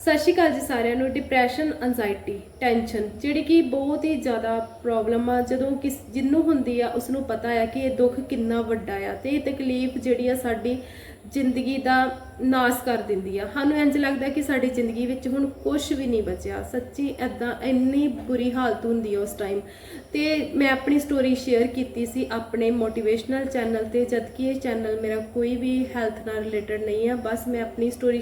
ਸਤਿ ਸ਼੍ਰੀ ਅਕਾਲ ਜੀ ਸਾਰਿਆਂ ਨੂੰ। ਡਿਪਰੈਸ਼ਨ ਐਂਜ਼ਾਇਟੀ ਟੈਨਸ਼ਨ ਜਿਹੜੀ ਕਿ ਬਹੁਤ ਹੀ ਜ਼ਿਆਦਾ ਪ੍ਰੋਬਲਮ ਆ। ਜਦੋਂ ਕਿਸ, ਜਿੰਨੂੰ ਹੁੰਦੀ ਆ ਉਸ ਨੂੰ ਪਤਾ ਆ ਕਿ ਇਹ ਦੁੱਖ ਕਿੰਨਾ ਵੱਡਾ ਆ ਤੇ ਇਹ ਤਕਲੀਫ ਜਿਹੜੀ ਆ ਸਾਡੀ ਜ਼ਿੰਦਗੀ ਦਾ ਨਾਸ ਕਰ ਦਿੰਦੀ ਆ। ਸਾਨੂੰ ਇੰਜ ਲੱਗਦਾ ਕਿ ਸਾਡੀ ਜ਼ਿੰਦਗੀ ਵਿੱਚ ਹੁਣ ਕੁਝ ਵੀ ਨਹੀਂ ਬਚਿਆ। ਸੱਚੀ ਐਦਾਂ ਇੰਨੀ ਬੁਰੀ ਹਾਲਤ ਹੁੰਦੀ ਆ ਉਸ ਟਾਈਮ ਤੇ ਮੈਂ ਆਪਣੀ ਸਟੋਰੀ ਸ਼ੇਅਰ ਕੀਤੀ ਸੀ ਆਪਣੇ ਮੋਟੀਵੇਸ਼ਨਲ ਚੈਨਲ ਤੇ ਜਦਕਿ ਇਹ ਚੈਨਲ ਮੇਰਾ ਕੋਈ ਵੀ ਹੈਲਥ ਨਾਲ ਰਿਲੇਟਡ ਨਹੀਂ ਆ। ਬਸ ਮੈਂ ਆਪਣੀ ਸਟੋਰੀ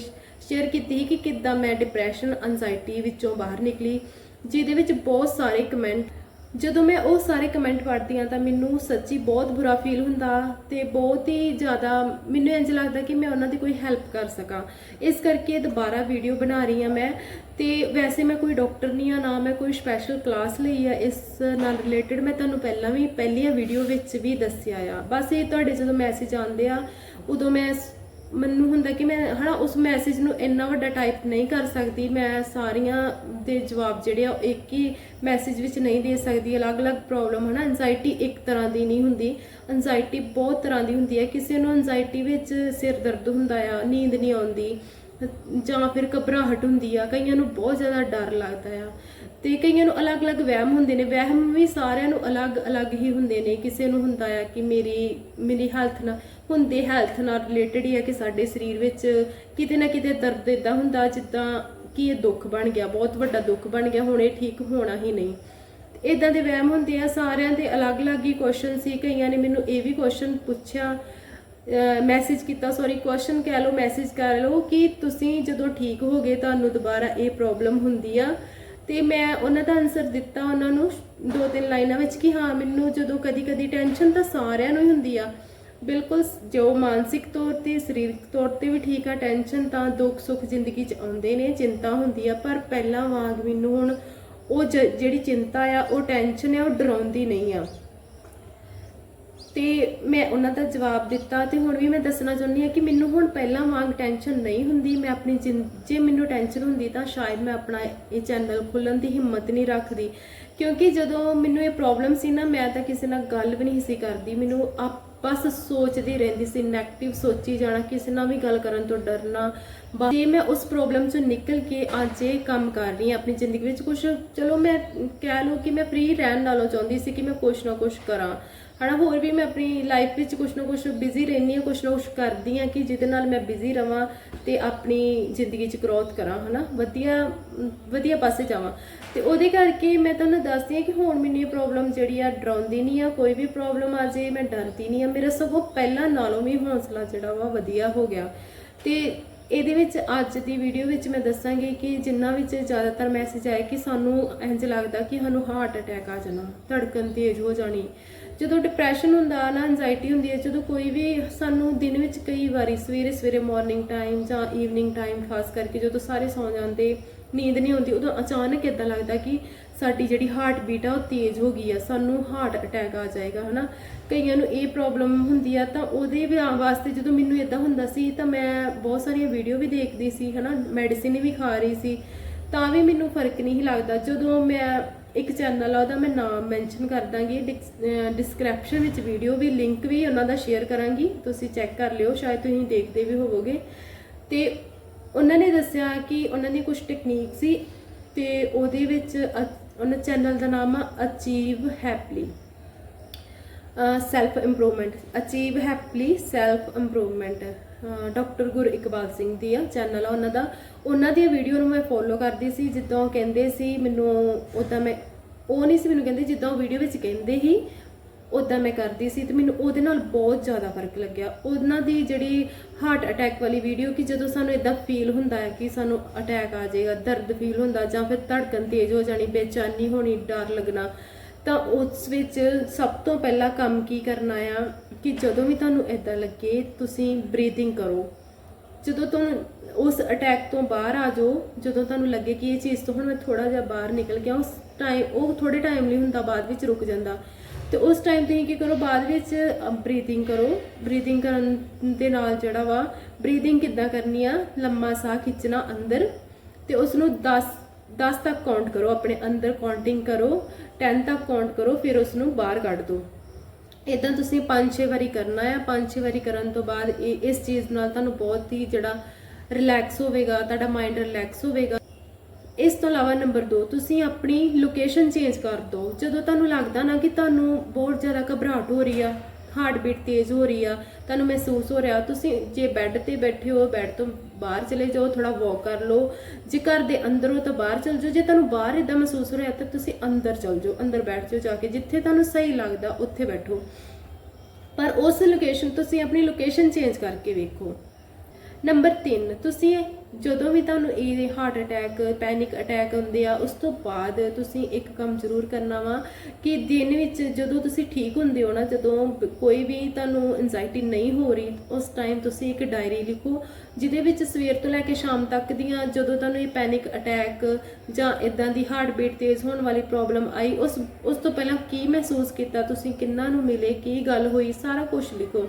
ਸ਼ੇਅਰ ਕੀਤੀ ਸੀ ਕਿ ਕਿੱਦਾਂ ਮੈਂ ਡਿਪਰੈਸ਼ਨ ਐਂਜ਼ਾਇਟੀ ਵਿੱਚੋਂ ਬਾਹਰ ਨਿਕਲੀ, ਜਿਹਦੇ ਵਿੱਚ ਬਹੁਤ ਸਾਰੇ ਕਮੈਂਟ ਜਦੋਂ ਮੈਂ ਉਹ ਸਾਰੇ ਕਮੈਂਟ ਪੜ੍ਹਦੀ ਹਾਂ ਤਾਂ ਮੈਨੂੰ ਸੱਚੀ ਬਹੁਤ ਬੁਰਾ ਫੀਲ ਹੁੰਦਾ ਤੇ ਬਹੁਤ ਹੀ ਜ਼ਿਆਦਾ ਮੈਨੂੰ ਇੰਜ ਲੱਗਦਾ ਕਿ ਮੈਂ ਉਹਨਾਂ ਦੀ ਕੋਈ ਹੈਲਪ ਕਰ ਸਕਾਂ। ਇਸ ਕਰਕੇ ਦੁਬਾਰਾ ਵੀਡੀਓ ਬਣਾ ਰਹੀ ਹਾਂ ਮੈਂ ਤੇ ਵੈਸੇ ਮੈਂ ਕੋਈ ਡਾਕਟਰ ਨਹੀਂ ਆ ਨਾ ਮੈਂ ਕੋਈ ਸਪੈਸ਼ਲ ਕਲਾਸ ਲਈ ਆ, ਇਸ ਨਾਲ ਰਿਲੇਟਡ ਮੈਂ ਤੁਹਾਨੂੰ ਪਹਿਲਾਂ ਵੀ, ਪਹਿਲੀਆਂ ਵੀਡੀਓ ਵਿੱਚ ਵੀ ਦੱਸਿਆ ਆ। ਬਸ ਇਹ ਤੁਹਾਡੇ ਜਦੋਂ ਮੈਸੇਜ ਆਉਂਦੇ ਆ, ਉਦੋਂ ਮੈਂ ਮੈਨੂੰ ਹੁੰਦਾ ਕਿ ਮੈਂ, ਹਨਾ, ਉਸ ਮੈਸੇਜ ਨੂੰ ਇੰਨਾ ਵੱਡਾ ਟਾਈਪ ਨਹੀਂ ਕਰ ਸਕਦੀ। ਮੈਂ ਸਾਰੀਆਂ ਦੇ ਜਵਾਬ ਜਿਹੜੇ ਆ, ਉਹ ਇੱਕ ਹੀ ਮੈਸੇਜ ਵਿੱਚ ਨਹੀਂ ਦੇ ਸਕਦੀ। ਅਲੱਗ-ਅਲੱਗ ਪ੍ਰੋਬਲਮ ਹਨਾ ਐਂਜ਼ਾਇਟੀ ਇੱਕ ਤਰ੍ਹਾਂ ਦੀ ਨਹੀਂ ਹੁੰਦੀ। ਐਂਜ਼ਾਇਟੀ ਬਹੁਤ ਤਰ੍ਹਾਂ ਦੀ ਹੁੰਦੀ ਹੈ। ਕਿਸੇ ਨੂੰ ਐਂਜ਼ਾਇਟੀ ਵਿੱਚ ਸਿਰ ਦਰਦ ਹੁੰਦਾ ਆ, ਨੀਂਦ ਨਹੀਂ ਆਉਂਦੀ, ਜਾਂ ਫਿਰ ਘਬਰਾਹਟ ਹੁੰਦੀ ਆ, ਕਈਆਂ ਨੂੰ ਬਹੁਤ ਜ਼ਿਆਦਾ ਡਰ ਲੱਗਦਾ ਆ। ਤੇ ਕਈਆਂ ਨੂੰ ਅਲੱਗ-ਅਲੱਗ ਵਹਿਮ ਹੁੰਦੇ ਨੇ। ਵਹਿਮ ਵੀ ਸਾਰਿਆਂ ਨੂੰ ਅਲੱਗ-ਅਲੱਗ ਹੀ ਹੁੰਦੇ ਨੇ। ਕਿਸੇ ਨੂੰ ਹੁੰਦਾ ਆ ਕਿ ਮੇਰੀ ਮੇਰੀ ਹੈਲਥ ਨਾਲ, ਹੁੰਦੇ ਹੈਲਥ ਨਾਲ ਰਿਲੇਟਡ ਹੀ ਆ ਕਿ ਸਾਡੇ ਸਰੀਰ ਵਿੱਚ ਕਿਤੇ ਨਾ ਕਿਤੇ ਦਰਦ ਇਦਾਂ ਹੁੰਦਾ ਜਿੱਦਾਂ ਕਿ ਇਹ ਦੁੱਖ ਬਣ ਗਿਆ, ਬਹੁਤ ਵੱਡਾ ਦੁੱਖ ਬਣ ਗਿਆ, ਹੁਣ ਇਹ ਠੀਕ ਹੋਣਾ ਹੀ ਨਹੀਂ। ਇਦਾਂ ਦੇ ਵਹਿਮ ਹੁੰਦੇ ਆ, ਸਾਰਿਆਂ ਦੇ ਅਲੱਗ-ਅਲੱਗ ਹੀ ਕੁਐਸਚਨ ਸੀ। ਕਈਆਂ ਨੇ ਮੈਨੂੰ ਇਹ ਵੀ ਕੁਐਸਚਨ ਪੁੱਛਿਆ ਮੈਸੇਜ ਕੀਤਾ ਸੌਰੀ ਕੁਐਸਚਨ ਕਹਿ ਲਓ ਮੈਸੇਜ ਕਰ ਲਓ ਕਿ ਤੁਸੀਂ ਜਦੋਂ ਠੀਕ ਹੋਗੇ, ਤੁਹਾਨੂੰ ਦੁਬਾਰਾ ਇਹ ਪ੍ਰੋਬਲਮ ਹੁੰਦੀ ਆ। ਤੇ ਮੈਂ ਉਹਨਾਂ ਦਾ ਆਨਸਰ ਦਿੱਤਾ ਉਹਨਾਂ ਨੂੰ ਦੋ ਤਿੰਨ ਲਾਈਨਾਂ ਵਿੱਚ ਕਿ ਹਾਂ, ਮੈਨੂੰ ਜਦੋਂ ਕਦੀ-ਕਦੀ ਟੈਨਸ਼ਨ ਤਾਂ ਸਾਰਿਆਂ ਨੂੰ ਹੀ ਹੁੰਦੀ ਆ। ਬਿਲਕੁਲ ਜੋ ਮਾਨਸਿਕ ਤੌਰ ਤੇ, ਸਰੀਰਕ ਤੌਰ ਤੇ ਵੀ ਠੀਕ ਆ ਟੈਨਸ਼ਨ ਤਾਂ ਦੁੱਖ ਸੁੱਖ ਜ਼ਿੰਦਗੀ 'ਚ ਆਉਂਦੇ ਨੇ, ਚਿੰਤਾ ਹੁੰਦੀ ਆ, ਪਰ ਪਹਿਲਾਂ ਵਾਂਗ ਮੈਨੂੰ ਹੁਣ ਉਹ ਜ- ਜਿਹੜੀ ਚਿੰਤਾ ਆ, ਉਹ ਟੈਨਸ਼ਨ ਆ, ਉਹ ਡਰਾਉਂਦੀ ਨਹੀਂ ਆ। ਤੇ ਮੈਂ ਉਹਨਾਂ ਦਾ ਜਵਾਬ ਦਿੱਤਾ ਤੇ ਹੁਣ ਵੀ ਮੈਂ ਦੱਸਣਾ ਚਾਹੁੰਦੀ ਹਾਂ ਕਿ ਮੈਨੂੰ ਹੁਣ ਪਹਿਲਾਂ ਵਾਂਗ ਟੈਨਸ਼ਨ ਨਹੀਂ ਹੁੰਦੀ, ਮੈਂ ਆਪਣੀ ਜ਼ਿੰ- ਜੇ ਮੈਨੂੰ ਟੈਨਸ਼ਨ ਹੁੰਦੀ ਤਾਂ ਸ਼ਾਇਦ ਮੈਂ ਆਪਣਾ ਇਹ ਚੈਨਲ ਖੋਲਣ ਦੀ ਹਿੰਮਤ ਨਹੀਂ ਰੱਖਦੀ। ਕਿਉਂਕਿ ਜਦੋਂ ਮੈਨੂੰ ਇਹ ਪ੍ਰੋਬਲਮ ਸੀ ਨਾ, ਮੈਂ ਤਾਂ ਕਿਸੇ ਨਾਲ ਗੱਲ ਵੀ ਨਹੀਂ ਸੀ ਕਰਦੀ। ਮੈਨੂੰ ਆਪ ਬਸ ਸੋਚਦੀ ਰਹਿੰਦੀ ਸੀ 네ਗੇਟਿਵ ਸੋਚੀ ਜਾਣਾ, ਕਿਸੇ ਨਾਲ ਵੀ ਗੱਲ ਕਰਨ ਤੋਂ ਡਰਨਾ ਜੇ ਮੈਂ ਉਸ ਪ੍ਰੋਬਲਮ ਚੋਂ ਨਿਕਲ ਕੇ ਅੱਜ ਇਹ ਕੰਮ ਕਰ ਰਹੀ ਹਾਂ ਆਪਣੀ ਜ਼ਿੰਦਗੀ ਵਿੱਚ ਕੁਝ ਚਲੋ ਮੈਂ ਕਹਿ ਲਓ ਕਿ ਮੈਂ ਫ੍ਰੀ ਰਹਿਣ ਨਾਲੋਂ ਚਾਹੁੰਦੀ ਸੀ ਕਿ ਮੈਂ ਕੁਝ ਨਾ ਕੁਝ ਕਰਾਂ। ਹਨਾ, ਹੋਰ ਵੀ ਮੈਂ ਆਪਣੀ ਲਾਈਫ ਵਿੱਚ ਕੁਝ ਨਾ ਕੁਝ ਬਿਜ਼ੀ ਰਹਿੰਦੀ ਹਾਂ ਕੁਝ ਨਾ ਕੁਝ ਕਰਦੀ ਹਾਂ ਕਿ ਜਿਹਦੇ ਨਾਲ ਮੈਂ ਬਿਜ਼ੀ ਰਵਾਂ ਤੇ ਆਪਣੀ ਜ਼ਿੰਦਗੀ 'ਚ ਗਰੋਥ ਕਰਾਂ, ਹਨਾ। ਵਧੀਆ ਵਧੀਆ ਪਾਸੇ ਜਾਵਾਂ। ਤੇ ਉਹਦੇ ਕਰਕੇ ਮੈਂ ਤੁਹਾਨੂੰ ਦੱਸਦੀ ਹਾਂ ਕਿ ਹੁਣ ਮੈਨੂੰ ਇਹ ਪ੍ਰੋਬਲਮ ਜਿਹੜੀ ਆ ਡਰਾਉਂਦੀ ਨਹੀਂ ਆ, ਕੋਈ ਵੀ ਪ੍ਰੋਬਲਮ ਆ ਜੇ ਮੈਂ ਡਰਦੀ ਨਹੀਂ ਆ। ਮੇਰਾ ਸਗੋਂ ਪਹਿਲਾਂ ਨਾਲੋਂ ਵੀ ਹੌਸਲਾ ਜਿਹੜਾ ਵਾ ਵਧੀਆ ਹੋ ਗਿਆ। ਤੇ ਇਹਦੇ ਵਿੱਚ ਅੱਜ ਦੀ ਵੀਡੀਓ ਵਿੱਚ ਮੈਂ ਦੱਸਾਂਗੀ ਕਿ ਜਿੰਨਾ ਵਿੱਚ ਜ਼ਿਆਦਾਤਰ ਮੈਸੇਜ ਆਇਆ ਕਿ ਸਾਨੂੰ ਇੰਜ ਲੱਗਦਾ ਕਿ ਸਾਨੂੰ ਹਾਰਟ ਅਟੈਕ ਆ ਜਾਣਾ, ਧੜਕਣ ਤੇਜ਼ ਹੋ ਜਾਣੀ। ਜਦੋਂ ਡਿਪਰੈਸ਼ਨ ਹੁੰਦਾ ਨਾ ਐਂਜ਼ਾਇਟੀ ਹੁੰਦੀ ਹੈ, ਜਦੋਂ ਕੋਈ ਵੀ ਸਾਨੂੰ ਦਿਨ ਵਿੱਚ ਕਈ ਵਾਰੀ ਸਵੇਰੇ ਸਵੇਰੇ ਮਾਰਨਿੰਗ ਟਾਈਮ ਜਾਂ ਈਵਨਿੰਗ ਟਾਈਮ ਖਾਸ ਕਰਕੇ ਜਦੋਂ ਸਾਰੇ ਸੌਂ ਜਾਂਦੇ, ਨੀਂਦ ਨਹੀਂ ਆਉਂਦੀ, ਉਦੋਂ ਅਚਾਨਕ ਇਦਾਂ ਲੱਗਦਾ ਕਿ ਸਾਡੀ ਜਿਹੜੀ ਹਾਰਟ ਬੀਟ ਆ ਉਹ ਤੇਜ਼ ਹੋ ਗਈ ਆ, ਸਾਨੂੰ ਹਾਰਟ ਅਟੈਕ ਆ ਜਾਏਗਾ, ਹਨਾ? ਕਈਆਂ ਨੂੰ ਇਹ ਪ੍ਰੋਬਲਮ ਹੁੰਦੀ ਆ, ਤਾਂ ਉਹਦੇ ਵੀ ਵਾਸਤੇ ਜਦੋਂ ਮੈਨੂੰ ਇਦਾਂ ਹੁੰਦਾ ਸੀ, ਤਾਂ ਮੈਂ ਬਹੁਤ ਸਾਰੀਆਂ ਵੀਡੀਓ ਵੀ ਦੇਖਦੀ ਸੀ, ਹਨਾ ਮੈਡੀਸਿਨ ਵੀ ਖਾ ਰਹੀ ਸੀ, ਤਾਂ ਵੀ ਮੈਨੂੰ ਫ਼ਰਕ ਨਹੀਂ ਲੱਗਦਾ। ਜਦੋਂ ਮੈਂ ਇੱਕ ਚੈਨਲ ਆ, ਉਹਦਾ ਮੈਂ ਨਾਮ ਮੈਂਸ਼ਨ ਕਰ ਦਾਂਗੀ ਡਿਸਕ੍ਰਿਪਸ਼ਨ ਵਿੱਚ ਵੀਡੀਓ ਵੀ ਲਿੰਕ ਵੀ ਉਹਨਾਂ ਦਾ ਸ਼ੇਅਰ ਕਰਾਂਗੀ, ਤੁਸੀਂ ਚੈੱਕ ਕਰ ਲਿਓ, ਸ਼ਾਇਦ ਤੁਸੀਂ ਦੇਖਦੇ ਵੀ ਹੋਵੋਗੇ। ਤੇ ਉਹਨਾਂ ਨੇ ਦੱਸਿਆ ਕਿ ਉਹਨਾਂ ਦੀ ਕੁਝ ਟੈਕਨੀਕ ਸੀ, ਤੇ ਉਹਦੇ ਵਿੱਚ ਅ- ਉਹਨਾਂ ਚੈਨਲ ਦਾ ਨਾਮ ਆ achieve happily self improvement achieve happily self improvement doctor Gur Iqbal Singh ਦੀ ਆ ਚੈਨਲ ਆ ਉਹਨਾਂ ਦਾ। ਉਹਨਾਂ ਦੀਆਂ ਵੀਡੀਓ ਨੂੰ ਮੈਂ ਫੋਲੋ ਕਰਦੀ ਸੀ, ਜਿੱਦਾਂ ਉਹ ਕਹਿੰਦੇ ਸੀ, ਮੈਨੂੰ ਉਦਾਂ ਮੈਂ, ਉਹ ਨਹੀਂ ਸੀ ਮੈਨੂੰ ਕਹਿੰਦੇ, ਜਿੱਦਾਂ ਉਹ ਵੀਡੀਓ ਵਿੱਚ ਕਹਿੰਦੇ ਸੀ ਉਦਾਂ ਮੈਂ ਕਰਦੀ ਸੀ ਤੇ ਮੈਨੂੰ ਉਹਦੇ ਨਾਲ ਬਹੁਤ ਜ਼ਿਆਦਾ ਫ਼ਰਕ ਲੱਗਿਆ। ਉਹਨਾਂ ਦੀ ਜਿਹੜੀ ਹਾਰਟ ਅਟੈਕ ਵਾਲੀ ਵੀਡੀਓ ਕਿ ਜਦੋਂ ਸਾਨੂੰ ਇਦਾਂ ਫੀਲ ਹੁੰਦਾ ਹੈ ਕਿ ਸਾਨੂੰ ਅਟੈਕ ਆ ਜਾਏਗਾ ਦਰਦ ਫੀਲ ਹੁੰਦਾ ਜਾਂ ਫਿਰ ਧੜਕਣ ਤੇਜ਼ ਹੋ ਜਾਣੀ, ਬੇਚੈਨੀ ਹੋਣੀ, ਡਰ ਲੱਗਣਾ ਤਾਂ ਉਸ ਵਿੱਚ ਸਭ ਤੋਂ ਪਹਿਲਾ ਕੰਮ ਕੀ ਕਰਨਾ ਆ? ਕਿ ਜਦੋਂ ਵੀ ਤੁਹਾਨੂੰ ਇਦਾਂ ਲੱਗੇ, ਤੁਸੀਂ ਬਰੀਥਿੰਗ ਕਰੋ। ਜਦੋਂ ਤੁਹਾਨੂੰ ਉਸ ਅਟੈਕ ਤੋਂ ਬਾਹਰ ਆ ਜਾਓ, ਜਦੋਂ ਤੁਹਾਨੂੰ ਲੱਗੇ ਕਿ ਇਹ ਚੀਜ਼ ਤੋਂ ਹੁਣ ਮੈਂ ਥੋੜਾ ਜਿਹਾ ਬਾਹਰ ਨਿਕਲ ਗਿਆ, ਉਸ ਟਾਈਮ ਉਹ ਥੋੜੇ ਟਾਈਮ ਲਈ ਹੁੰਦਾ, ਬਾਅਦ ਵਿੱਚ ਰੁਕ ਜਾਂਦਾ। ਤੇ ਉਸ ਟਾਈਮ ਤੁਸੀਂ ਕੀ ਕਰੋ, ਬਾਅਦ ਵਿੱਚ ਬਰੀਥਿੰਗ ਕਰੋ। ਬਰੀਥਿੰਗ ਕਰਨ ਦੇ ਨਾਲ ਜਿਹੜਾ ਵਾ ਬਰੀਥਿੰਗ ਕਿੱਦਾਂ ਕਰਨੀ ਆ? ਲੰਮਾ ਸਾਹ ਖਿੱਚਣਾ ਅੰਦਰ ਤੇ ਉਸ ਨੂੰ 10 10 ਤੱਕ ਕਾਊਂਟ ਕਰੋ, ਆਪਣੇ ਅੰਦਰ ਕਾਊਂਟਿੰਗ ਕਰੋ। 10 ਤੱਕ ਕਾਊਂਟ ਕਰੋ, ਫਿਰ ਉਸ ਨੂੰ ਬਾਹਰ ਕੱਢ ਦਿਓ। ਇਦਾਂ ਤੁਸੀਂ 5-6 ਵਾਰੀ ਕਰਨਾ ਆ 5-6 ਵਾਰੀ ਕਰਨ ਤੋਂ ਬਾਅਦ ਇਹ, ਇਸ ਚੀਜ਼ ਨਾਲ ਤੁਹਾਨੂੰ ਬਹੁਤ ਹੀ ਜਿਹੜਾ ਰਿਲੈਕਸ ਹੋਵੇਗਾ, ਤੁਹਾਡਾ ਮਾਈਂਡ ਰਿਲੈਕਸ ਹੋਵੇਗਾ। ਇਸ ਤੋਂ ਇਲਾਵਾ ਨੰਬਰ 2 ਤੁਸੀਂ ਆਪਣੀ ਲੋਕੇਸ਼ਨ ਚੇਂਜ ਕਰ ਦਿਓ। ਜਦੋਂ ਤੁਹਾਨੂੰ ਲੱਗਦਾ ਨਾ ਕਿ ਤੁਹਾਨੂੰ ਬਹੁਤ ਜ਼ਿਆਦਾ ਘਬਰਾਹਟ ਹੋ ਰਹੀ ਆ ਹਾਰਟ ਬੀਟ ਤੇਜ਼ ਹੋ ਰਹੀ ਆ, ਤੁਹਾਨੂੰ ਮਹਿਸੂਸ ਹੋ ਰਿਹਾ, ਤੁਸੀਂ ਜੇ ਬੈੱਡ ਤੇ ਬੈਠੇ ਹੋ, ਬੈੱਡ ਤੋਂ ਬਾਹਰ ਚਲੇ ਜਾਓ ਥੋੜਾ ਵਾਕ ਕਰ ਲਓ, ਜੇ ਘਰ ਦੇ ਅੰਦਰ ਹੋ ਤਾਂ ਬਾਹਰ ਚਲ ਜਾਓ, ਜੇ ਤੁਹਾਨੂੰ ਬਾਹਰ ਇਦਾਂ ਮਹਿਸੂਸ ਹੋ ਰਿਹਾ ਤਾਂ ਤੁਸੀਂ ਅੰਦਰ ਚਲ ਜਾਓ, ਅੰਦਰ ਬੈਠ ਜਾਓ ਜਾ ਕੇ, ਜਿੱਥੇ ਤੁਹਾਨੂੰ ਸਹੀ ਲੱਗਦਾ ਉੱਥੇ ਬੈਠੋ। ਪਰ ਉਸ ਲੋਕੇਸ਼ਨ ਤੁਸੀਂ ਆਪਣੀ ਲੋਕੇਸ਼ਨ ਚੇਂਜ ਕਰਕੇ ਵੇਖੋ। ਨੰਬਰ 3 ਤੁਸੀਂ ਜਦੋਂ ਵੀ ਤੁਹਾਨੂੰ ਇਹ ਹਾਰਟ ਅਟੈਕ ਪੈਨਿਕ ਅਟੈਕ ਹੁੰਦੇ ਆ, ਉਸ ਤੋਂ ਬਾਅਦ ਤੁਸੀਂ ਇੱਕ ਕੰਮ ਜ਼ਰੂਰ ਕਰਨਾ ਵਾ ਕਿ ਦਿਨ ਵਿੱਚ ਜਦੋਂ ਤੁਸੀਂ ਠੀਕ ਹੁੰਦੇ ਹੋ ਨਾ, ਜਦੋਂ ਕੋਈ ਵੀ ਤੁਹਾਨੂੰ ਐਂਜ਼ਾਇਟੀ ਨਹੀਂ ਹੋ ਰਹੀ, ਉਸ ਟਾਈਮ ਤੁਸੀਂ ਇੱਕ ਡਾਇਰੀ ਲਿਖੋ, ਜਿਹਦੇ ਵਿੱਚ ਸਵੇਰ ਤੋਂ ਲੈ ਕੇ ਸ਼ਾਮ ਤੱਕ ਦੀਆਂ ਜਦੋਂ ਤੁਹਾਨੂੰ ਇਹ ਪੈਨਿਕ ਅਟੈਕ ਜਾਂ ਇਦਾਂ ਦੀ ਹਾਰਟ ਬੀਟ ਤੇਜ਼ ਹੋਣ ਵਾਲੀ ਪ੍ਰੋਬਲਮ ਆਈ, ਉਸ ਉਸ ਤੋਂ ਪਹਿਲਾਂ ਕੀ ਮਹਿਸੂਸ ਕੀਤਾ ਤੁਸੀਂ, ਕਿੰਨਾਂ ਨੂੰ ਮਿਲੇ, ਕੀ ਗੱਲ ਹੋਈ, ਸਾਰਾ ਕੁਝ ਲਿਖੋ।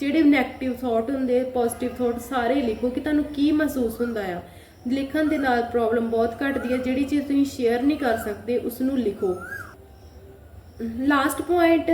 ਜਿਹੜੇ 네ਗੇਟਿਵ ਥਾਟ ਹੁੰਦੇ ਪੋਜ਼ਿਟਿਵ ਥਾਟ ਸਾਰੇ ਲਿਖੋ ਕਿ ਤੁਹਾਨੂੰ ਕੀ ਮਹਿਸੂਸ ਹੁੰਦਾ ਆ। ਲਿਖਣ ਦੇ ਨਾਲ ਪ੍ਰੋਬਲਮ ਬਹੁਤ ਘਟਦੀ ਹੈ ਜਿਹੜੀ ਚੀਜ਼ ਤੁਸੀਂ ਸ਼ੇਅਰ ਨਹੀਂ ਕਰ ਸਕਦੇ ਉਸ ਨੂੰ ਲਿਖੋ। ਲਾਸਟ ਪੁਆਇੰਟ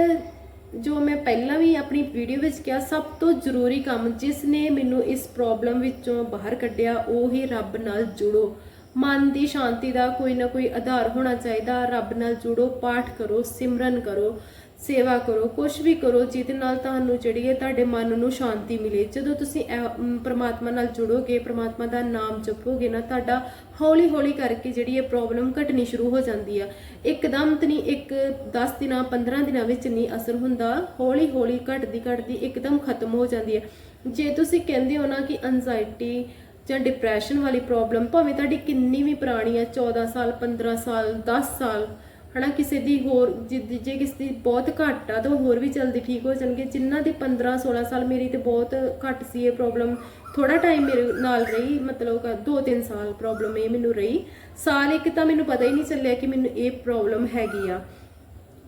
ਜੋ ਮੈਂ ਪਹਿਲਾਂ ਵੀ ਆਪਣੀ ਵੀਡੀਓ ਵਿੱਚ ਕਿਹਾ, ਸਭ ਤੋਂ ਜ਼ਰੂਰੀ ਕੰਮ ਜਿਸ ਨੇ ਮੈਨੂੰ ਇਸ ਪ੍ਰੋਬਲਮ ਵਿੱਚੋਂ ਬਾਹਰ ਕੱਢਿਆ, ਉਹ ਹੀ ਰੱਬ ਨਾਲ ਜੁੜੋ। ਮਨ ਦੀ ਸ਼ਾਂਤੀ ਦਾ ਕੋਈ ਨਾ ਕੋਈ ਆਧਾਰ ਹੋਣਾ ਚਾਹੀਦਾ, ਰੱਬ ਨਾਲ ਜੁੜੋ, ਪਾਠ ਕਰੋ, ਸਿਮਰਨ ਕਰੋ। ਸੇਵਾ ਕਰੋ ਕੁਝ ਵੀ ਕਰੋ ਜਿਹਦੇ ਨਾਲ ਤੁਹਾਨੂੰ ਜਿਹੜੀ ਹੈ ਤੁਹਾਡੇ ਮਨ ਨੂੰ ਸ਼ਾਂਤੀ ਮਿਲੇ। ਜਦੋਂ ਤੁਸੀਂ ਇਹ, ਅਮ, ਪ੍ਰਮਾਤਮਾ ਨਾਲ ਜੁੜੋਗੇ ਪ੍ਰਮਾਤਮਾ ਦਾ ਨਾਮ ਜਪੋਗੇ ਨਾ ਤੁਹਾਡਾ ਹੌਲੀ ਹੌਲੀ ਕਰਕੇ ਜਿਹੜੀ ਇਹ ਪ੍ਰੋਬਲਮ ਘਟਣੀ ਸ਼ੁਰੂ ਹੋ ਜਾਂਦੀ ਆ। ਇੱਕਦਮ ਤੇ ਨਹੀਂ ਇੱਕ 10 ਦਿਨਾਂ 15 ਦਿਨਾਂ ਵਿੱਚ ਨਹੀਂ ਅਸਰ ਹੁੰਦਾ। ਹੌਲੀ ਹੌਲੀ ਘਟਦੀ ਘਟਦੀ ਇੱਕਦਮ ਖਤਮ ਹੋ ਜਾਂਦੀ ਹੈ ਜੇ ਤੁਸੀਂ ਕਹਿੰਦੇ ਹੋ ਨਾ ਕਿ ਐਂਜ਼ਾਇਟੀ ਜਾਂ ਡਿਪਰੈਸ਼ਨ ਵਾਲੀ ਪ੍ਰੋਬਲਮ ਭਾਵੇਂ ਤੁਹਾਡੀ ਕਿੰਨੀ ਵੀ ਪੁਰਾਣੀ ਆ 14 ਸਾਲ 15 ਸਾਲ 10 ਸਾਲ ਹਨਾ, ਕਿਸੇ ਦੀ ਹੋਰ ਜੇ ਜੇ ਕਿਸੇ ਦੀ ਬਹੁਤ ਘੱਟ ਆ ਤਾਂ ਉਹ ਹੋਰ ਵੀ ਜਲਦੀ ਠੀਕ ਹੋ ਜਾਣਗੇ। ਜਿਨ੍ਹਾਂ ਦੇ 15 16 ਸਾਲ ਮੇਰੀ ਤੇ ਬਹੁਤ ਘੱਟ ਸੀ ਇਹ ਪ੍ਰੋਬਲਮ ਥੋੜਾ ਟਾਈਮ ਮੇਰੇ ਨਾਲ ਰਹੀ, ਮਤਲਬ 2-3 ਸਾਲ ਪ੍ਰੋਬਲਮ ਇਹ ਮੈਨੂੰ ਰਹੀ। ਸਾਲ ਇੱਕ ਤਾਂ ਮੈਨੂੰ ਪਤਾ ਹੀ ਨਹੀਂ ਚੱਲਿਆ ਕਿ ਮੈਨੂੰ ਇਹ ਪ੍ਰੋਬਲਮ ਹੈਗੀ ਆ।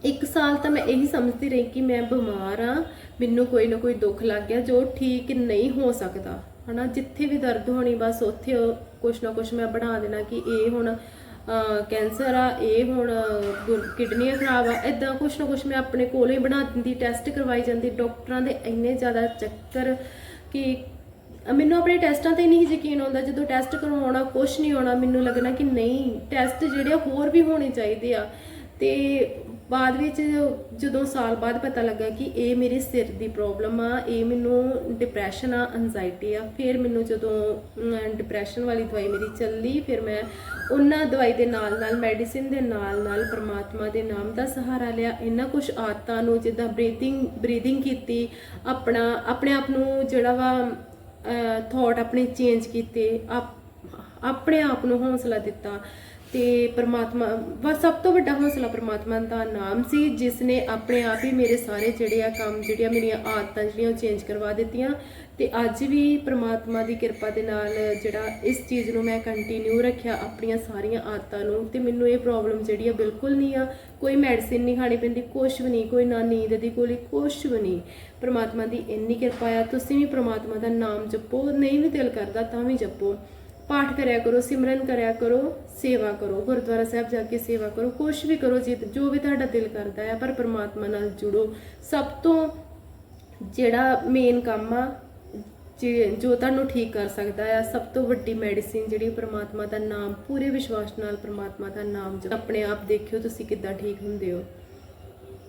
ਇੱਕ ਸਾਲ ਤਾਂ ਮੈਂ ਇਹੀ ਸਮਝਦੀ ਰਹੀ ਕਿ ਮੈਂ ਬਿਮਾਰ ਆ, ਮੈਨੂੰ ਕੋਈ ਨਾ ਕੋਈ ਦੁੱਖ ਲੱਗ ਗਿਆ, ਜੋ ਠੀਕ ਨਹੀਂ ਹੋ ਸਕਦਾ। ਹਨਾ, ਜਿੱਥੇ ਵੀ ਦਰਦ ਹੋਣੀ ਬਸ ਉੱਥੇ ਕੁਛ ਨਾ ਕੁਛ ਮੈਂ ਬਣਾ ਦੇਣਾ ਕਿ ਇਹ ਹੁਣ ਕੈਂਸਰ ਆ, ਇਹ ਹੁਣ ਕਿਡਨੀਆਂ ਖਰਾਬ ਆ ਇਦਾਂ ਕੁਛ ਨਾ ਕੁਛ ਮੈਂ ਆਪਣੇ ਕੋਲੋਂ ਹੀ ਬਣਾ ਦਿੰਦੀ ਟੈਸਟ ਕਰਵਾਈ ਜਾਂਦੀ, ਡਾਕਟਰਾਂ ਦੇ ਇੰਨੇ ਜ਼ਿਆਦਾ ਚੱਕਰ ਕਿ ਮੈਨੂੰ ਆਪਣੇ ਟੈਸਟਾਂ ਤੇ ਨਹੀਂ ਯਕੀਨ ਆਉਂਦਾ, ਜਦੋਂ ਟੈਸਟ ਕਰਵਾਉਣਾ ਕੁਛ ਨਹੀਂ ਆਉਣਾ, ਮੈਨੂੰ ਲੱਗਣਾ ਕਿ ਨਹੀਂ ਟੈਸਟ ਜਿਹੜੇ ਆ ਹੋਰ ਵੀ ਹੋਣੇ ਚਾਹੀਦੇ ਆ। ਤੇ ਬਾਅਦ ਵਿੱਚ ਜਦੋਂ ਸਾਲ ਬਾਅਦ ਪਤਾ ਲੱਗਾ ਕਿ ਇਹ ਮੇਰੇ ਸਿਰ ਦੀ ਪ੍ਰੋਬਲਮ ਆ, ਇਹ ਮੈਨੂੰ ਡਿਪਰੈਸ਼ਨ ਆ ਐਂਜ਼ਾਇਟੀ ਆ, ਫਿਰ ਮੈਨੂੰ ਜਦੋਂ ਡਿਪਰੈਸ਼ਨ ਵਾਲੀ ਦਵਾਈ ਮੇਰੀ ਚੱਲੀ, ਫਿਰ ਮੈਂ ਉਹਨਾਂ ਦਵਾਈ ਦੇ ਨਾਲ ਨਾਲ ਮੈਡੀਸਿਨ ਦੇ ਨਾਲ ਨਾਲ ਪ੍ਰਮਾਤਮਾ ਦੇ ਨਾਮ ਦਾ ਸਹਾਰਾ ਲਿਆ। ਇਹਨਾਂ ਕੁਝ ਆਦਤਾਂ ਨੂੰ ਜਿੱਦਾਂ ਬਰੀਥਿੰਗ ਬਰੀਥਿੰਗ ਕੀਤੀ, ਆਪਣਾ, ਆਪਣੇ ਆਪ ਨੂੰ ਜਿਹੜਾ ਵਾ ਥਾਟ ਆਪਣੇ ਚੇਂਜ ਕੀਤੇ ਆਪਣੇ ਆਪ ਨੂੰ ਹੌਸਲਾ ਦਿੱਤਾ। ਤੇ ਪਰਮਾਤਮਾ, ਬਸ ਸਭ ਤੋਂ ਵੱਡਾ ਹੌਸਲਾ ਪਰਮਾਤਮਾ ਦਾ ਨਾਮ ਸੀ ਜਿਸ ਨੇ ਆਪਣੇ ਆਪ ਹੀ ਮੇਰੇ ਸਾਰੇ ਜਿਹੜੇ ਆ ਕੰਮ, ਜਿਹੜੀਆਂ ਮੇਰੀਆਂ ਆਦਤਾਂ ਜਿਹੜੀਆਂ ਉਹ ਚੇਂਜ ਕਰਵਾ ਦਿੱਤੀਆਂ। ਤੇ ਅੱਜ ਵੀ ਪ੍ਰਮਾਤਮਾ ਦੀ ਕਿਰਪਾ ਦੇ ਨਾਲ ਜਿਹੜਾ ਇਸ ਚੀਜ਼ ਨੂੰ ਮੈਂ ਕੰਟੀਨਿਊ ਰੱਖਿਆ ਆਪਣੀਆਂ ਸਾਰੀਆਂ ਆਦਤਾਂ ਨੂੰ। ਤੇ ਮੈਨੂੰ ਇਹ ਪ੍ਰੋਬਲਮ ਜਿਹੜੀ ਆ ਬਿਲਕੁਲ ਨਹੀਂ ਆ, ਕੋਈ ਮੈਡੀਸਿਨ ਨਹੀਂ ਖਾਣੀ ਪੈਂਦੀ, ਕੁਛ ਵੀ ਨਹੀਂ, ਕੋਈ ਨਾ ਨੀਂਦ ਦੀ ਗੋਲੀ, ਕੁਛ ਵੀ ਨਹੀਂ। ਪ੍ਰਮਾਤਮਾ ਦੀ ਇੰਨੀ ਕਿਰਪਾ ਆ, ਤੁਸੀਂ ਵੀ ਪ੍ਰਮਾਤਮਾ ਦਾ ਨਾਮ ਜਪੋ, ਨਹੀਂ ਵੀ ਦਿਲ ਕਰਦਾ ਤਾਂ ਵੀ ਜਪੋ। ਪਾਠ ਕਰਿਆ ਕਰੋ, ਸਿਮਰਨ ਕਰਿਆ ਕਰੋ, ਸੇਵਾ ਕਰੋ, ਗੁਰਦੁਆਰਾ ਸਾਹਿਬ ਜਾ ਕੇ ਸੇਵਾ ਕਰੋ, ਕੁਛ ਵੀ ਕਰੋ ਜੀ ਜੋ ਵੀ ਤੁਹਾਡਾ ਦਿਲ ਕਰਦਾ ਹੈ, ਪਰ ਪ੍ਰਮਾਤਮਾ ਨਾਲ ਜੁੜੋ। ਸਭ ਤੋਂ ਜਿਹੜਾ ਮੇਨ ਕੰਮ ਆ, ਜੇ- ਜੋ ਤੁਹਾਨੂੰ ਠੀਕ ਕਰ ਸਕਦਾ ਆ, ਸਭ ਤੋਂ ਵੱਡੀ ਮੈਡੀਸਿਨ ਜਿਹੜੀ ਪ੍ਰਮਾਤਮਾ ਦਾ ਨਾਮ, ਪੂਰੇ ਵਿਸ਼ਵਾਸ ਨਾਲ ਪ੍ਰਮਾਤਮਾ ਦਾ ਨਾਮ ਆਪਣੇ ਆਪ ਦੇਖਿਓ ਤੁਸੀਂ ਕਿੱਦਾਂ ਠੀਕ ਹੁੰਦੇ ਹੋ।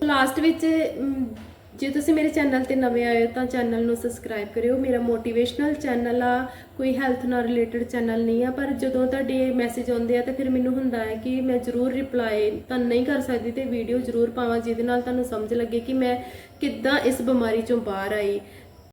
ਲਾਸਟ ਵਿੱਚ ਜੇ ਤੁਸੀਂ ਮੇਰੇ ਚੈਨਲ ਤੇ ਨਵੇਂ ਆਏ ਹੋ ਤਾਂ ਚੈਨਲ ਨੂੰ ਸਬਸਕ੍ਰਾਈਬ ਕਰਿਓ। ਮੇਰਾ ਮੋਟੀਵੇਸ਼ਨਲ ਚੈਨਲ ਆ, ਕੋਈ ਹੈਲਥ ਨਾਲ ਰਿਲੇਟਡ ਚੈਨਲ ਨਹੀਂ ਆ, ਪਰ ਜਦੋਂ ਤੁਹਾਡੇ ਮੈਸੇਜ ਆਉਂਦੇ ਆ ਤਾਂ ਫਿਰ ਮੈਨੂੰ ਹੁੰਦਾ ਹੈ ਕਿ ਮੈਂ ਜ਼ਰੂਰ ਰਿਪਲਾਈ ਤਾਂ ਨਹੀਂ ਕਰ ਸਕਦੀ ਤੇ ਵੀਡੀਓ ਜ਼ਰੂਰ ਪਾਵਾਂ, ਜਿਹਦੇ ਨਾਲ ਤੁਹਾਨੂੰ ਸਮਝ ਲੱਗੇ ਕਿ ਮੈਂ ਕਿੱਦਾਂ ਇਸ ਬਿਮਾਰੀ ਚੋਂ ਬਾਹਰ ਆਈ।